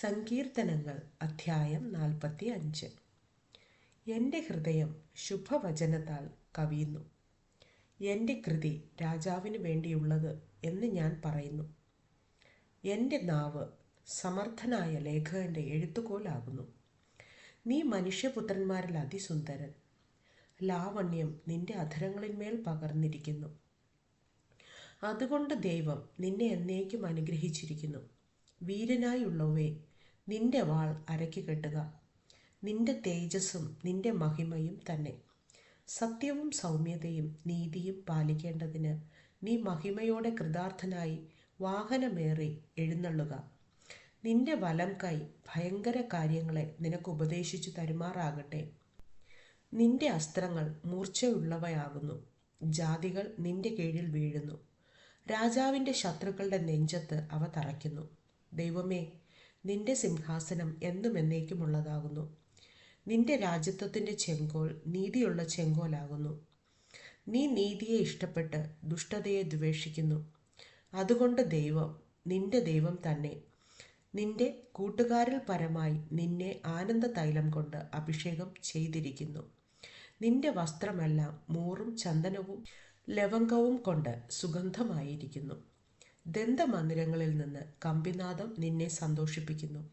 സങ്കീർത്തനങ്ങൾ അധ്യായം നാൽപ്പത്തി അഞ്ച് എന്റെ ഹൃദയം ശുഭവചനത്താൽ കവിയുന്നു. എന്റെ കൃതി രാജാവിന് വേണ്ടിയുള്ളത് എന്ന് ഞാൻ പറയുന്നു. എന്റെ നാവ് സമർത്ഥനായ ലേഖകന്റെ എഴുത്തുകോലാകുന്നു. നീ മനുഷ്യപുത്രന്മാരിൽ അതിസുന്ദരൻ. ലാവണ്യം നിന്റെ അധരങ്ങളിന്മേൽ പകർന്നിരിക്കുന്നു. അതുകൊണ്ട് ദൈവം നിന്നെ എന്നേക്കും അനുഗ്രഹിച്ചിരിക്കുന്നു. വീരനായുള്ളവേ നിന്റെ വാൾ അരക്കി കെട്ടുക. നിന്റെ തേജസ്സും നിന്റെ മഹിമയും തന്നെ. സത്യവും സൗമ്യതയും നീതിയും പാലിക്കേണ്ടതിന് നീ മഹിമയോടെ കൃതാർത്ഥനായി വാഹനമേറി എഴുന്നള്ളുക. നിന്റെ വലം കൈ ഭയങ്കര കാര്യങ്ങളെ നിനക്ക് ഉപദേശിച്ചു തരുമാറാകട്ടെ. നിന്റെ അസ്ത്രങ്ങൾ മൂർച്ചയുള്ളവയാകുന്നു. ജാതികൾ നിന്റെ കീഴിൽ വീഴുന്നു. രാജാവിന്റെ ശത്രുക്കളുടെ നെഞ്ചത്ത് അവ തറയ്ക്കുന്നു. ദൈവമേ നിന്റെ സിംഹാസനം എന്നും എന്നേക്കുമുള്ളതാകുന്നു. നിന്റെ രാജ്യത്വത്തിന്റെ ചെങ്കോൽ നീതിയുള്ള ചെങ്കോലാകുന്നു. നീ നീതിയെ ഇഷ്ടപ്പെട്ട് ദുഷ്ടതയെ ദ്വേഷിക്കുന്നു. അതുകൊണ്ട് ദൈവം നിന്റെ ദൈവം തന്നെ. നിന്റെ കൂട്ടുകാരിൽ പരമായി നിന്നെ ആനന്ദ തൈലം കൊണ്ട് അഭിഷേകം ചെയ്തിരിക്കുന്നു. നിന്റെ വസ്ത്രമെല്ലാം മൂറും ചന്ദനവും ലവംഗവും കൊണ്ട് സുഗന്ധമായിരിക്കുന്നു. ദന്തമന്ദിരങ്ങളിൽ നിന്ന് കമ്പിനാദം നിന്നെ സന്തോഷിപ്പിക്കുന്നു.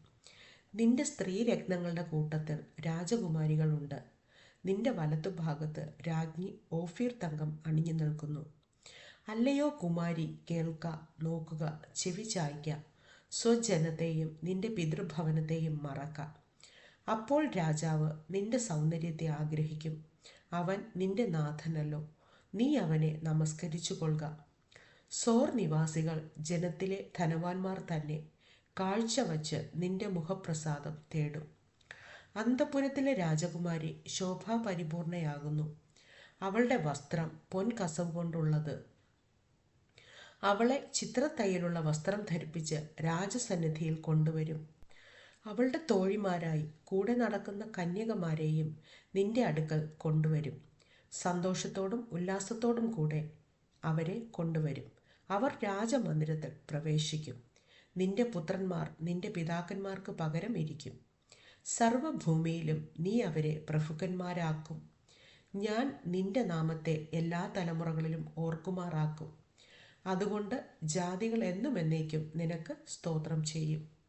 നിന്റെ സ്ത്രീരത്നങ്ങളുടെ കൂട്ടത്തിൽ രാജകുമാരികളുണ്ട്. നിന്റെ വലത്തുഭാഗത്ത് രാജ്ഞി ഓഫീർ തങ്കം അണിഞ്ഞു നിൽക്കുന്നു. അല്ലയോ കുമാരി കേൾക്ക നോക്കുക ചെവി ചായ്ക്ക. സ്വജനത്തെയും നിന്റെ പിതൃഭവനത്തെയും മറക്ക. അപ്പോൾ രാജാവ് നിന്റെ സൗന്ദര്യത്തെ ആഗ്രഹിക്കും. അവൻ നിന്റെ നാഥനല്ലോ. നീ അവനെ നമസ്കരിച്ചു കൊള്ളുക സോർ നിവാസികൾ ജനത്തിലെ ധനവാന്മാർ തന്നെ കാഴ്ചവച്ച് നിന്റെ മുഖപ്രസാദം തേടും. അന്തപുരത്തിലെ രാജകുമാരി ശോഭാപരിപൂർണയാകുന്നു അവളുടെ വസ്ത്രം പൊൻകസവ് കൊണ്ടുള്ളത് അവളെ ചിത്രത്തയ്യലുള്ള വസ്ത്രം ധരിപ്പിച്ച് രാജസന്നിധിയിൽ കൊണ്ടുവരും. അവളുടെ തോഴിമാരായി കൂടെ നടക്കുന്ന കന്യകമാരെയും നിന്റെ അടുക്കൽ കൊണ്ടുവരും. സന്തോഷത്തോടും ഉല്ലാസത്തോടും കൂടെ അവരെ കൊണ്ടുവരും. അവർ രാജമന്ദിരത്തിൽ പ്രവേശിക്കും. നിന്റെ പുത്രന്മാർ നിന്റെ പിതാക്കന്മാർക്ക് പകരം ഇരിക്കും. സർവഭൂമിയിലും നീ അവരെ പ്രഭുക്കന്മാരാക്കും. ഞാൻ നിന്റെ നാമത്തെ എല്ലാ തലമുറകളിലും ഓർക്കുമാറാക്കും. അതുകൊണ്ട് ജാതികൾ എന്നും എന്നേക്കും നിനക്ക് സ്തോത്രം ചെയ്യും.